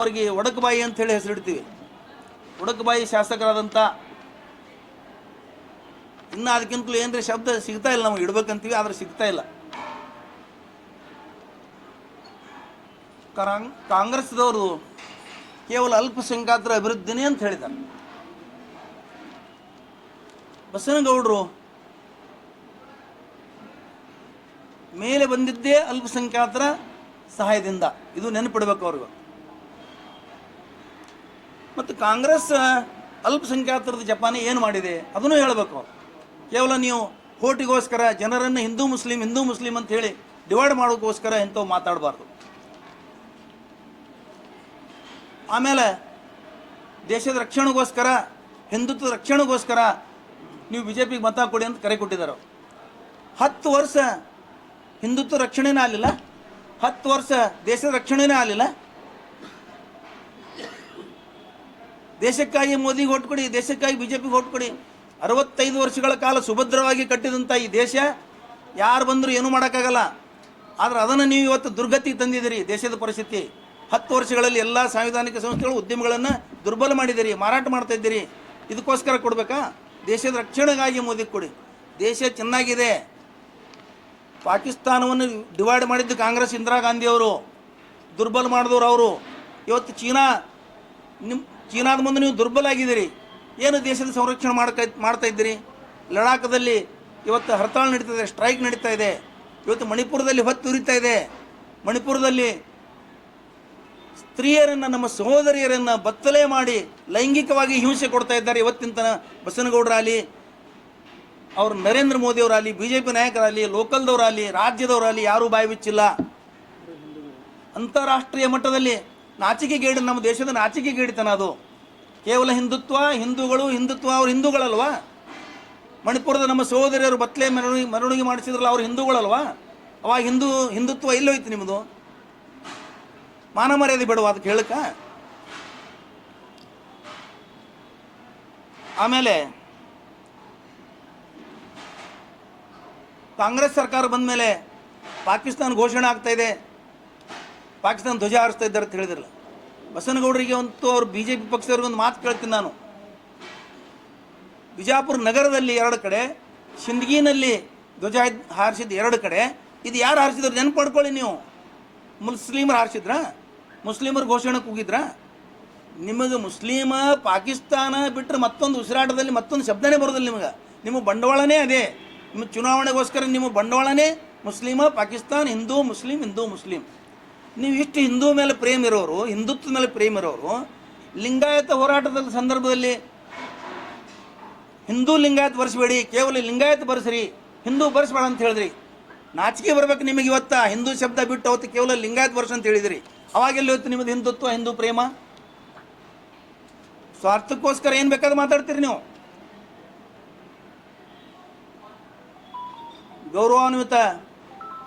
ಅವರಿಗೆ ಒಡಕಬಾಯಿ ಅಂತ ಹೇಳಿ ಹೆಸರಿಡ್ತೀವಿ. ಒಡಕಬಾಯಿ ಶಾಸಕರಾದಂಥ ಇನ್ನು ಅದಕ್ಕಿಂತಲೂ ಏನ್ರಿ ಶಬ್ದ ಸಿಗ್ತಾ ಇಲ್ಲ ನಮಗೆ, ಇಡ್ಬೇಕಂತೀವಿ, ಆದ್ರೆ ಸಿಗ್ತಾ ಇಲ್ಲ. ಕಾಂಗ್, ಕಾಂಗ್ರೆಸ್ದವರು ಕೇವಲ ಅಲ್ಪಸಂಖ್ಯಾತರ ಅಭಿವೃದ್ಧಿನೇ ಅಂತ ಹೇಳಿದ್ದಾರೆ. ಬಸನಗೌಡರು ಮೇಲೆ ಬಂದಿದ್ದೇ ಅಲ್ಪಸಂಖ್ಯಾತರ ಸಹಾಯದಿಂದ, ಇದು ನೆನಪಿಡ್ಬೇಕು ಅವ್ರಿಗೆ. ಮತ್ತು ಕಾಂಗ್ರೆಸ್ ಅಲ್ಪಸಂಖ್ಯಾತರದ ಜಪಾನಿ ಏನು ಮಾಡಿದೆ? ಅದನ್ನು ಹೇಳಬೇಕು. ಕೇವಲ ನೀವು ಹೋಟಿಗೋಸ್ಕರ ಜನರನ್ನು ಹಿಂದೂ ಮುಸ್ಲಿಂ ಹಿಂದೂ ಮುಸ್ಲಿಂ ಅಂತ ಹೇಳಿ ಡಿವೈಡ್ ಮಾಡೋಕ್ಕೋಸ್ಕರ ಇಂಥವು ಮಾತಾಡಬಾರ್ದು. ಆಮೇಲೆ ದೇಶದ ರಕ್ಷಣೆಗೋಸ್ಕರ, ಹಿಂದುತ್ವದ ರಕ್ಷಣೆಗೋಸ್ಕರ ನೀವು ಬಿ ಜೆ ಪಿಗೆ ಮತ ಕೊಡಿ ಅಂತ ಕರೆ ಕೊಟ್ಟಿದ್ದಾರೆ. ಹತ್ತು ವರ್ಷ ಹಿಂದುತ್ವ ರಕ್ಷಣೆನೇ ಆಗಲಿಲ್ಲ. ಹತ್ತು ವರ್ಷ ದೇಶದ ರಕ್ಷಣೆನೇ ಆಗಲಿಲ್ಲ. ದೇಶಕ್ಕಾಗಿ ಮೋದಿಗೆ ಓಟ್ ಕೊಡಿ ದೇಶಕ್ಕಾಗಿ ಬಿ ಜೆ ಪಿಗೆ ಓಟ್ ಕೊಡಿ ಅರವತ್ತೈದು ವರ್ಷಗಳ ಕಾಲ ಸುಭದ್ರವಾಗಿ ಕಟ್ಟಿದಂಥ ಈ ದೇಶ, ಯಾರು ಬಂದರೂ ಏನೂ ಮಾಡೋಕ್ಕಾಗಲ್ಲ. ಆದರೆ ಅದನ್ನು ನೀವು ಇವತ್ತು ದುರ್ಗತಿಗೆ ತಂದಿದ್ದೀರಿ ದೇಶದ ಪರಿಸ್ಥಿತಿ. ಹತ್ತು ವರ್ಷಗಳಲ್ಲಿ ಎಲ್ಲ ಸಾಂವಿಧಾನಿಕ ಸಂಸ್ಥೆಗಳು ಉದ್ಯಮಗಳನ್ನು ದುರ್ಬಲ ಮಾಡಿದ್ದೀರಿ, ಮಾರಾಟ ಮಾಡ್ತಾ ಇದ್ದೀರಿ. ಇದಕ್ಕೋಸ್ಕರ ಕೊಡಬೇಕಾ? ದೇಶದ ರಕ್ಷಣೆಗಾಗಿ ಮೋದಿ ಕೊಡಿ. ದೇಶ ಚೆನ್ನಾಗಿದೆ. ಪಾಕಿಸ್ತಾನವನ್ನು ಡಿವೈಡ್ ಮಾಡಿದ್ದು ಕಾಂಗ್ರೆಸ್, ಇಂದಿರಾ ಗಾಂಧಿಯವರು ದುರ್ಬಲ ಮಾಡಿದವರು ಅವರು. ಇವತ್ತು ಚೀನಾ ನಿಮ್ಮ ಚೀನಾದ ಮುಂದೆ ನೀವು ದುರ್ಬಲ ಆಗಿದ್ದೀರಿ. ಏನು ದೇಶದ ಸಂರಕ್ಷಣೆ ಮಾಡ್ಕ, ಮಾಡ್ತಾ ಇದ್ದೀರಿ? ಲಡಾಖದಲ್ಲಿ ಇವತ್ತು ಹರ್ತಾಳ ನಡೀತಾ ಇದೆ, ಸ್ಟ್ರೈಕ್ ನಡೀತಾ ಇದೆ. ಇವತ್ತು ಮಣಿಪುರದಲ್ಲಿ ಹೊತ್ತು ಉರಿತಾ ಇದೆ. ಮಣಿಪುರದಲ್ಲಿ ಸ್ತ್ರೀಯರನ್ನು, ನಮ್ಮ ಸಹೋದರಿಯರನ್ನು ಬತ್ತಲೆ ಮಾಡಿ ಲೈಂಗಿಕವಾಗಿ ಹಿಂಸೆ ಕೊಡ್ತಾ ಇದ್ದಾರೆ. ಇವತ್ತಿನ ತನ ಬಸನಗೌಡರಾಗಲಿ, ಅವರು ನರೇಂದ್ರ ಮೋದಿಯವರಾಗಲಿ ಬಿ ಜೆ ಪಿ ನಾಯಕರಾಗಲಿ, ಲೋಕಲ್ದವರಾಗಲಿ, ರಾಜ್ಯದವರಾಗಲಿ ಯಾರೂ ಬಾಯಿ ಬಿಚ್ಚಿಲ್ಲ. ಅಂತಾರಾಷ್ಟ್ರೀಯ ಮಟ್ಟದಲ್ಲಿ ನಾಚಿಕೆಗೇಡು, ನಮ್ಮ ದೇಶದ ನಾಚಿಕೆಗೇಡಿತನ ಅದು. ಕೇವಲ ಹಿಂದುತ್ವ, ಹಿಂದೂಗಳು, ಹಿಂದುತ್ವ ಅವರು ಹಿಂದೂಗಳಲ್ವಾ? ಮಣಿಪುರದ ನಮ್ಮ ಸಹೋದರಿಯರು ಬತ್ಲೆ ಮೆರವಣಿಗೆ ಮೆರವಣಿಗೆ ಮಾಡಿಸಿದ್ರಲ್ಲ ಅವ್ರು ಹಿಂದೂಗಳಲ್ವಾ? ಅವಾಗ ಹಿಂದೂ, ಹಿಂದುತ್ವ ಎಲ್ಲೋಯ್ತು ನಿಮ್ಮದು ಮಾನ ಮರ್ಯಾದೆ ಬಿಡುವ ಅದಕ್ಕೆ ಹೇಳಕ್ಕ? ಆಮೇಲೆ, ಕಾಂಗ್ರೆಸ್ ಸರ್ಕಾರ ಬಂದ ಮೇಲೆ ಪಾಕಿಸ್ತಾನ ಘೋಷಣೆ ಆಗ್ತಾ ಇದೆ. ಪಾಕಿಸ್ತಾನ ಧ್ವಜ ಹಾರಿಸ್ತಾ ಇದ್ದಾರೆ ಅಂತ ಹೇಳಿದ್ರಲ್ಲ. ಬಸನಗೌಡರಿಗೆ ಅಂತೂ ಅವ್ರು ಬಿ ಜೆ ಪಿ ಪಕ್ಷದವ್ರಿಗೊಂದು ಮಾತು ಕೇಳ್ತೀನಿ ನಾನು. ಬಿಜಾಪುರ ನಗರದಲ್ಲಿ ಎರಡು ಕಡೆ, ಸಿಂದಗಿನಲ್ಲಿ ಧ್ವಜ ಹಾರಿಸಿದ ಎರಡು ಕಡೆ. ಇದು ಯಾರು ಹಾರಿಸಿದ್ರು ನೆನ್ಪು ಮಾಡ್ಕೊಳ್ಳಿ ನೀವು. ಮುಸ್ಲಿಮರು ಹಾರಿಸಿದ್ರ? ಮುಸ್ಲಿಮರು ಘೋಷಣೆ ಕೂಗಿದ್ರ? ನಿಮಗೆ ಮುಸ್ಲಿಮ, ಪಾಕಿಸ್ತಾನ ಬಿಟ್ಟರೆ ಮತ್ತೊಂದು ಉಸಿರಾಟದಲ್ಲಿ ಮತ್ತೊಂದು ಶಬ್ದನೇ ಬರೋದಿಲ್ಲ ನಿಮಗೆ. ನಿಮ್ಮ ಬಂಡವಾಳನೇ ಅದೇ. ನಿಮ್ಮ ಚುನಾವಣೆಗೋಸ್ಕರ ನಿಮ್ಮ ಬಂಡವಾಳನೇ ಮುಸ್ಲಿಮ, ಪಾಕಿಸ್ತಾನ, ಹಿಂದೂ, ಮುಸ್ಲಿಂ ಹಿಂದೂ, ಮುಸ್ಲಿಂ. ನೀವು ಇಷ್ಟು ಹಿಂದೂ ಮೇಲೆ ಪ್ರೇಮ ಇರೋರು, ಹಿಂದುತ್ವದ ಮೇಲೆ ಪ್ರೇಮ ಇರೋರು, ಲಿಂಗಾಯತ ಹೋರಾಟದ ಸಂದರ್ಭದಲ್ಲಿ ಹಿಂದೂ ಲಿಂಗಾಯತ ಬರೆಸಬೇಡಿ, ಕೇವಲ ಲಿಂಗಾಯತ ಬರ್ಸ್ರಿ, ಹಿಂದೂ ಬರ್ಸ್ಬೇಡ ಅಂತ ಹೇಳಿದ್ರಿ. ನಾಚಿಕೆ ಬರ್ಬೇಕು ನಿಮಗೆ ಇವತ್ತ, ಹಿಂದೂ ಶಬ್ದ ಬಿಟ್ಟು ಅವತ್ತು ಕೇವಲ ಲಿಂಗಾಯತ ಬರ್ಸ್ ಅಂತ ಹೇಳಿದ್ರಿ. ಅವಾಗೆಲ್ಲ ಇವತ್ತು ನಿಮ್ಮದು ಹಿಂದುತ್ವ, ಹಿಂದೂ ಪ್ರೇಮ? ಸ್ವಾರ್ಥಕ್ಕೋಸ್ಕರ ಏನು ಬೇಕಾದ್ರೆ ಮಾತಾಡ್ತೀರಿ ನೀವು? ಗೌರವಾನ್ವಿತ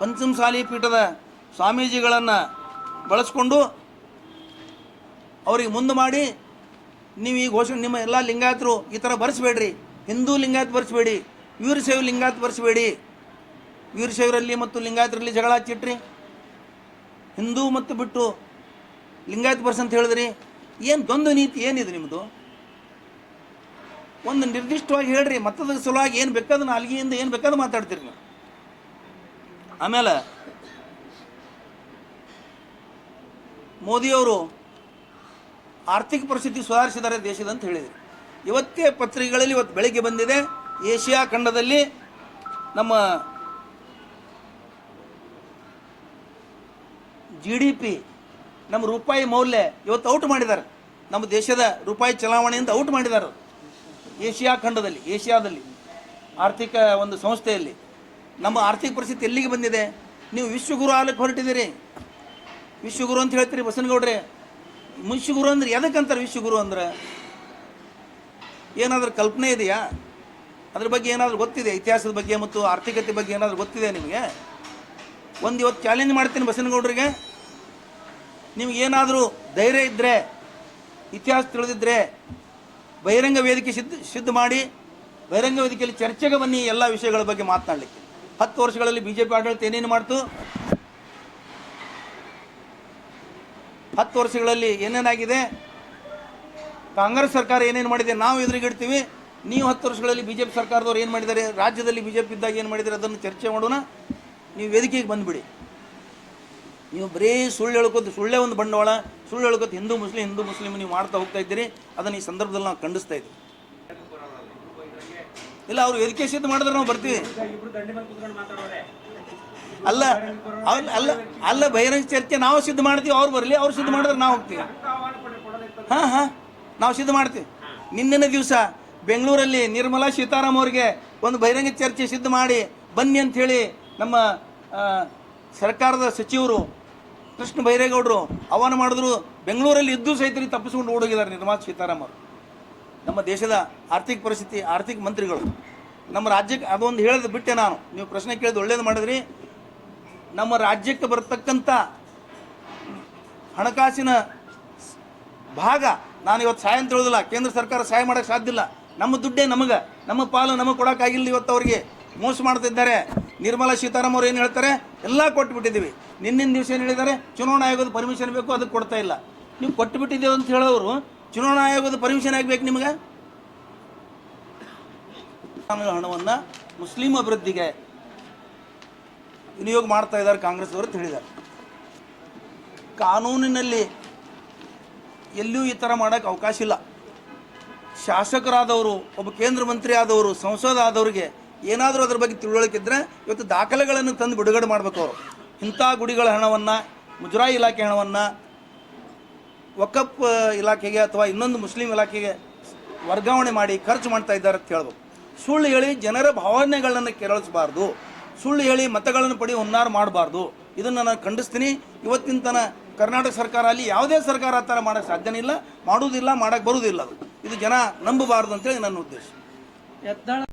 ಪಂಚಮಸಾಲಿ ಪೀಠದ ಸ್ವಾಮೀಜಿಗಳನ್ನು ಬಳಸ್ಕೊಂಡು ಅವ್ರಿಗೆ ಮುಂದೆ ಮಾಡಿ, ನೀವು ಈ ಘೋಷಣೆ, ನಿಮ್ಮ ಎಲ್ಲ ಲಿಂಗಾಯತರು ಈ ಥರ ಬರೆಸ್ಬೇಡ್ರಿ. ಹಿಂದೂ ಲಿಂಗಾಯತ ಬರೆಸ್ಬೇಡಿ ವೀರಶೈವ ಲಿಂಗಾಯತ ಬರೆಸ್ಬೇಡಿ. ವೀರಶೈವರಲ್ಲಿ ಮತ್ತು ಲಿಂಗಾಯತರಲ್ಲಿ ಜಗಳ ಹಚ್ಚಿಟ್ರಿ. ಹಿಂದೂ ಮತ್ತು ಬಿಟ್ಟು ಲಿಂಗಾಯತ ಬರ್ಸ್ ಅಂತ ಹೇಳಿದ್ರಿ. ಏನು ದ್ವಂದ್ವ ನೀತಿ ಏನಿದೆ ನಿಮ್ಮದು ಒಂದು ನಿರ್ದಿಷ್ಟವಾಗಿ ಹೇಳ್ರಿ ಮತ್ತದ ಸಲುವಾಗಿ ಏನು ಬೇಕಾದ ನಾಲ್ಗೆಯಿಂದ ಏನು ಬೇಕಾದ ಮಾತಾಡ್ತೀರಿ ನೀವು. ಆಮೇಲೆ ಮೋದಿಯವರು ಆರ್ಥಿಕ ಪರಿಸ್ಥಿತಿ ಸುಧಾರಿಸಿದ್ದಾರೆ ದೇಶದ ಅಂತ ಹೇಳಿದರು. ಇವತ್ತೇ ಪತ್ರಿಕೆಗಳಲ್ಲಿ ಇವತ್ತು ಬೆಳಗ್ಗೆ ಬಂದಿದೆ. ಏಷ್ಯಾ ಖಂಡದಲ್ಲಿ ನಮ್ಮ ಜಿ ಡಿ ಪಿ ನಮ್ಮ ರೂಪಾಯಿ ಮೌಲ್ಯ ಇವತ್ತು ಔಟ್ ಮಾಡಿದ್ದಾರೆ. ನಮ್ಮ ದೇಶದ ರೂಪಾಯಿ ಚಲಾವಣೆಯಿಂದ ಔಟ್ ಮಾಡಿದ್ದಾರೆ. ಏಷ್ಯಾ ಖಂಡದಲ್ಲಿ, ಏಷ್ಯಾದಲ್ಲಿ ಆರ್ಥಿಕ ಒಂದು ಸಂಸ್ಥೆಯಲ್ಲಿ. ನಮ್ಮ ಆರ್ಥಿಕ ಪರಿಸ್ಥಿತಿ ಎಲ್ಲಿಗೆ ಬಂದಿದೆ? ನೀವು ವಿಶ್ವಗುರು ಆಲಕ್ಕೆ ಹೊರಟಿದ್ದೀರಿ. ವಿಶ್ವಗುರು ಅಂತ ಹೇಳ್ತೀರಿ ಬಸನಗೌಡ್ರೆ? ವಿಶ್ವಗುರು ಅಂದ್ರೆ ಎದಕ್ಕಂತಾರೆ ವಿಶ್ವಗುರು ಅಂದ್ರೆ? ಏನಾದರೂ ಕಲ್ಪನೆ ಇದೆಯಾ? ಅದ್ರ ಬಗ್ಗೆ ಏನಾದರೂ ಗೊತ್ತಿದೆ? ಇತಿಹಾಸದ ಬಗ್ಗೆ ಮತ್ತು ಆರ್ಥಿಕತೆ ಬಗ್ಗೆ ಏನಾದರೂ ಗೊತ್ತಿದೆ ನಿಮಗೆ? ಒಂದು ಇವತ್ತು ಚಾಲೆಂಜ್ ಮಾಡ್ತೀನಿ ಬಸನಗೌಡರಿಗೆ. ನಿಮಗೇನಾದರೂ ಧೈರ್ಯ ಇದ್ದರೆ ಇತಿಹಾಸ ತಿಳಿದಿದ್ದರೆ ಬಹಿರಂಗ ವೇದಿಕೆ ಸಿದ್ಧ ಸಿದ್ಧ ಮಾಡಿ, ಬಹಿರಂಗ ವೇದಿಕೆಯಲ್ಲಿ ಚರ್ಚೆಗೆ ಬನ್ನಿ ಎಲ್ಲ ವಿಷಯಗಳ ಬಗ್ಗೆ ಮಾತನಾಡಲಿಕ್ಕೆ. ಹತ್ತು ವರ್ಷಗಳಲ್ಲಿ ಬಿ ಜೆ ಪಿ ಆಡಳಿತ ಏನೇನು ಮಾಡ್ತು? ಹತ್ತು ವರ್ಷಗಳಲ್ಲಿ ಏನೇನಾಗಿದೆ? ಕಾಂಗ್ರೆಸ್ ಸರ್ಕಾರ ಏನೇನು ಮಾಡಿದೆ? ನಾವು ಎದುರಿಗಿಡ್ತೀವಿ ನೀವು ಹತ್ತು ವರ್ಷಗಳಲ್ಲಿ ಬಿ ಜೆ ಪಿ ಸರ್ಕಾರದವ್ರು ಏನು ಮಾಡಿದ್ದಾರೆ? ರಾಜ್ಯದಲ್ಲಿ ಬಿ ಜೆ ಪಿ ಇದ್ದಾಗ ಏನು ಮಾಡಿದ್ದಾರೆ? ಅದನ್ನು ಚರ್ಚೆ ಮಾಡೋಣ. ನೀವು ವೇದಿಕೆಗೆ ಬಂದುಬಿಡಿ. ನೀವು ಬರೀ ಸುಳ್ಳು ಹೇಳ್ಕೊತ ಸುಳ್ಳೇ ಒಂದು ಬಂಡವಾಳ. ಸುಳ್ಳು ಹೇಳ್ಕೊತ ಹಿಂದೂ ಮುಸ್ಲಿಂ ಹಿಂದೂ ಮುಸ್ಲಿಂ ನೀವು ಮಾಡ್ತಾ ಹೋಗ್ತಾ ಇದ್ದೀರಿ. ಅದನ್ನು ಈ ಸಂದರ್ಭದಲ್ಲಿ ನಾವು ಖಂಡಿಸ್ತಾ ಇದ್ದೀವಿ. ಇಲ್ಲ, ಅವರು ವೇದಿಕೆ ಸಿದ್ಧ ಮಾಡಿದ್ರೆ ನಾವು ಬರ್ತೀವಿ. ಅಲ್ಲ, ಅವ್ನು ಅಲ್ಲ ಅಲ್ಲ ಬಹಿರಂಗ ಚರ್ಚೆ ನಾವು ಸಿದ್ಧ ಮಾಡ್ತೀವಿ, ಅವ್ರು ಬರಲಿ, ಅವ್ರು ಸಿದ್ಧ ಮಾಡಿದ್ರೆ ನಾವು ಹೋಗ್ತೀವಿ. ಹಾಂ ಹಾಂ, ನಾವು ಸಿದ್ಧ ಮಾಡ್ತೀವಿ. ನಿನ್ನಿನ ದಿವಸ ಬೆಂಗಳೂರಲ್ಲಿ ನಿರ್ಮಲಾ ಸೀತಾರಾಮ್ ಅವರಿಗೆ ಒಂದು ಬಹಿರಂಗ ಚರ್ಚೆ ಸಿದ್ಧ ಮಾಡಿ ಬನ್ನಿ ಅಂಥೇಳಿ ನಮ್ಮ ಸರ್ಕಾರದ ಸಚಿವರು ಕೃಷ್ಣ ಬೈರೇಗೌಡರು ಆಹ್ವಾನ ಮಾಡಿದ್ರು. ಬೆಂಗಳೂರಲ್ಲಿ ಇದ್ದು ಸಹಿತ ತಪ್ಪಿಸ್ಕೊಂಡು ಓಡೋಗಿದ್ದಾರೆ ನಿರ್ಮಲಾ ಸೀತಾರಾಮ್ ಅವರು. ನಮ್ಮ ದೇಶದ ಆರ್ಥಿಕ ಪರಿಸ್ಥಿತಿ, ಆರ್ಥಿಕ ಮಂತ್ರಿಗಳು. ನಮ್ಮ ರಾಜ್ಯಕ್ಕೆ ಅದೊಂದು ಹೇಳಿದ ಬಿಟ್ಟೆ ನಾನು. ನೀವು ಪ್ರಶ್ನೆ ಕೇಳಿದ ಒಳ್ಳೇದು ಮಾಡಿದ್ರಿ. ನಮ್ಮ ರಾಜ್ಯಕ್ಕೆ ಬರತಕ್ಕಂಥ ಹಣಕಾಸಿನ ಭಾಗ ನಾನು ಇವತ್ತು ಸಹಾಯ ಅಂತ ಹೇಳೋದಿಲ್ಲ ಕೇಂದ್ರ ಸರ್ಕಾರ ಸಹಾಯ ಮಾಡೋಕ್ಕೆ ಸಾಧ್ಯ ಇಲ್ಲ. ನಮ್ಮ ದುಡ್ಡೇ ನಮಗೆ, ನಮ್ಮ ಪಾಲು ನಮಗೆ ಕೊಡೋಕ್ಕಾಗಿಲ್ಲ ಇವತ್ತು ಅವರಿಗೆ. ಮೋಸ ಮಾಡ್ತಿದ್ದಾರೆ. ನಿರ್ಮಲಾ ಸೀತಾರಾಮ್ ಅವ್ರು ಏನು ಹೇಳ್ತಾರೆ? ಎಲ್ಲ ಕೊಟ್ಬಿಟ್ಟಿದ್ದೀವಿ. ನಿನ್ನಿನ ದಿವಸ ಏನು ಹೇಳಿದ್ದಾರೆ? ಚುನಾವಣಾ ಆಯೋಗದ ಪರ್ಮಿಷನ್ ಬೇಕು, ಅದಕ್ಕೆ ಕೊಡ್ತಾ ಇಲ್ಲ. ನೀವು ಕೊಟ್ಟುಬಿಟ್ಟಿದ್ದೇವೆ ಅಂತ ಹೇಳೋರು, ಚುನಾವಣಾ ಆಯೋಗದ ಪರ್ಮಿಷನ್ ಆಗಬೇಕು ನಿಮಗೆ? ಹಣವನ್ನು ಮುಸ್ಲಿಂ ಅಭಿವೃದ್ಧಿಗೆ ವಿನಿಯೋಗ ಮಾಡ್ತಾ ಇದ್ದಾರೆ ಕಾಂಗ್ರೆಸ್ ಅವರು ಅಂತ ಹೇಳಿದ್ದಾರೆ. ಕಾನೂನಿನಲ್ಲಿ ಎಲ್ಲಿಯೂ ಈ ಥರ ಮಾಡೋಕ್ಕೆ ಅವಕಾಶ ಇಲ್ಲ. ಶಾಸಕರಾದವರು, ಒಬ್ಬ ಕೇಂದ್ರ ಮಂತ್ರಿ ಆದವರು ಸಂಸದ ಆದವರಿಗೆ ಏನಾದರೂ ಅದ್ರ ಬಗ್ಗೆ ತಿಳುವಳಿಕೆ ಇದ್ದರೆ ಇವತ್ತು ದಾಖಲೆಗಳನ್ನು ತಂದು ಬಿಡುಗಡೆ ಮಾಡಬೇಕು ಅವರು. ಇಂಥ ಗುಡಿಗಳ ಹಣವನ್ನು, ಮುಜರಾಯಿ ಇಲಾಖೆ ಹಣವನ್ನು ವಕಪ್ ಇಲಾಖೆಗೆ ಅಥವಾ ಇನ್ನೊಂದು ಮುಸ್ಲಿಂ ಇಲಾಖೆಗೆ ವರ್ಗಾವಣೆ ಮಾಡಿ ಖರ್ಚು ಮಾಡ್ತಾ ಇದ್ದಾರೆ ಅಂತ ಹೇಳ್ಬೋದು ಸುಳ್ಳು ಹೇಳಿ ಜನರ ಭಾವನೆಗಳನ್ನು ಕೆರಳಿಸಬಾರ್ದು. ಸುಳ್ಳು ಹೇಳಿ ಮತಗಳನ್ನು ಪಡಿ ಹುನ್ನಾರ ಮಾಡಬಾರ್ದು. ಇದನ್ನು ನಾನು ಖಂಡಿಸ್ತೀನಿ. ಇವತ್ತಿನ ತನ ಕರ್ನಾಟಕ ಸರ್ಕಾರ ಅಲ್ಲಿ ಯಾವುದೇ ಸರ್ಕಾರ ಆ ಥರ ಮಾಡೋಕ್ಕೆ ಸಾಧ್ಯನೇ ಇಲ್ಲ. ಮಾಡುವುದಿಲ್ಲ ಮಾಡೋಕ್ಕೆ ಬರುವುದಿಲ್ಲ ಅದು. ಇದು ಜನ ನಂಬಬಾರ್ದು ಅಂತೇಳಿ ನನ್ನ ಉದ್ದೇಶ. ಯತ್ನಾಳ್